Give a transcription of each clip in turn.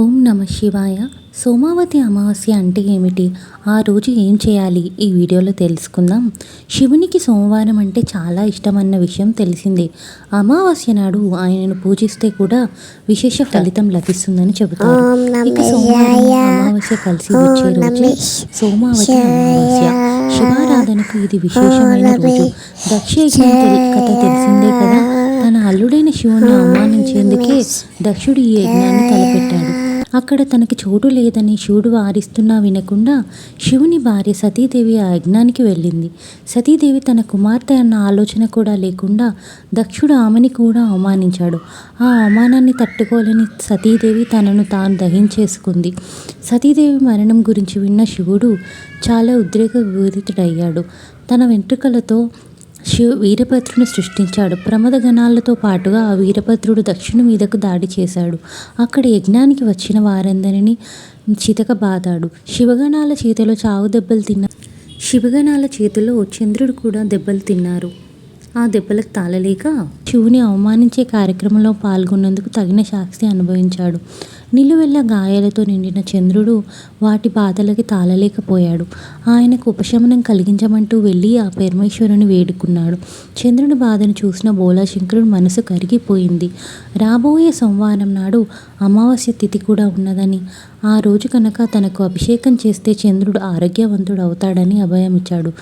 ఓం నమ శివాయ. సోమావతి అమావాస్య అంటే ఏమిటి? ఆ రోజు ఏం చేయాలి? ఈ వీడియోలో తెలుసుకుందాం. శివునికి సోమవారం అంటే చాలా ఇష్టమన్న విషయం తెలిసిందే. అమావాస్య నాడు ఆయనను పూజిస్తే కూడా విశేష ఫలితం లభిస్తుందని చెబుతారు. ఇక సోమవారం. అమావాస్య కలిసి వచ్చే రోజే సోమావతి అమావాస్య. శివారాధనకు ఇది విశేషమైన రోజు. దక్ష యజ్ఞం తెలి- కథ తెలిసిందే కదా? తన అల్లుడైన శివుని అవమానించేందుకే దక్షుడు ఈ యజ్ఞాన్ని తలపెట్టాడు. అక్కడ తనకి చోటు లేదని శివుడు వారిస్తున్నా వినకుండా శివుని భార్య సతీదేవి ఆ యజ్ఞానికి వెళ్ళింది. సతీదేవి తన కుమార్తె అన్న ఆలోచన కూడా లేకుండా దక్షుడు ఆమెని కూడా అవమానించాడు. ఆ అవమానాన్ని తట్టుకోలేని సతీదేవి తనను తాను దహించేసుకుంది. సతీదేవి మరణం గురించి విన్న శివుడు చాలా ఉద్రేకపూరితుడయ్యాడు. తన వెంట్రుకలతో శివ వీరభద్రుని సృష్టించాడు. ప్రమద గణాలతో పాటుగా ఆ వీరభద్రుడు దక్షిణ మీదకు దాడి చేశాడు. అక్కడ యజ్ఞానికి వచ్చిన వారందరినీ చితక బాదాడు. శివగణాల చేతిలో చావు దెబ్బలు తిన్న శివగణాల చేతిలో చంద్రుడు కూడా దెబ్బలు తిన్నారు. ఆ దెబ్బలకు తాళలేక శివుని అవమానించే కార్యక్రమంలో పాల్గొన్నందుకు తగిన శాస్తి అనుభవించాడు. నిలువెల్ల గాయాలతో నిండిన చంద్రుడు వాటి బాధలకి తాళలేకపోయాడు. ఆయనకు ఉపశమనం కలిగించమంటూ వెళ్ళి ఆ పరమేశ్వరుని వేడుకున్నాడు. చంద్రుని బాధను చూసిన బోలాశంకరుడు మనసు కరిగిపోయింది. రాబోయే సోమవారం నాడు అమావాస్య తిథి కూడా ఉన్నదని ఆ రోజు కనుక తనకు అభిషేకం చేస్తే చంద్రుడు ఆరోగ్యవంతుడు అవుతాడని అభయమిచ్చాడు.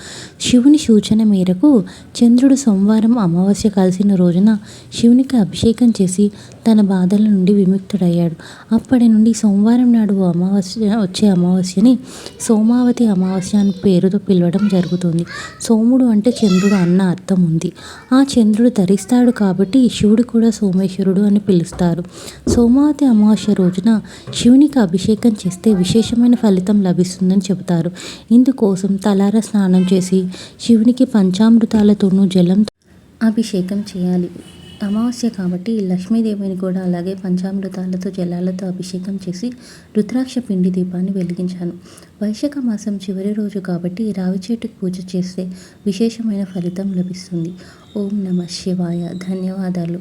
శివుని సూచన మేరకు చంద్రుడు సోమవారం అమావాస్య కలిసిన రోజున శివునికి అభిషేకం చేసి తన బాధల నుండి విముక్తుడయ్యాడు. అప్పటి నుండి సోమవారం నాడు అమావాస్య వచ్చే అమావాస్యని సోమావతి అమావాస్య అని పేరుతో పిలవడం జరుగుతుంది. సోముడు అంటే చంద్రుడు అన్న అర్థం ఉంది. ఆ చంద్రుడు ధరిస్తాడు కాబట్టి శివుడు కూడా సోమేశ్వరుడు అని పిలుస్తారు. సోమావతి అమావాస్య రోజున శివునికి అభిషేకం చేస్తే విశేషమైన ఫలితం లభిస్తుందని చెబుతారు. ఇందుకోసం తలార స్నానం చేసి శివునికి పంచామృతాలతోనూ జలం అభిషేకం చేయాలి. అమావాస్య కాబట్టి లక్ష్మీదేవిని కూడా అలాగే పంచామృతాలతో జలాలతో అభిషేకం చేసి రుద్రాక్ష పిండి దీపాన్ని వెలిగించాను. వైశాఖ మాసం చివరి రోజు కాబట్టి రావి చెట్టుకు పూజ చేస్తే విశేషమైన ఫలితం లభిస్తుంది. ఓం నమ శివాయ. ధన్యవాదాలు.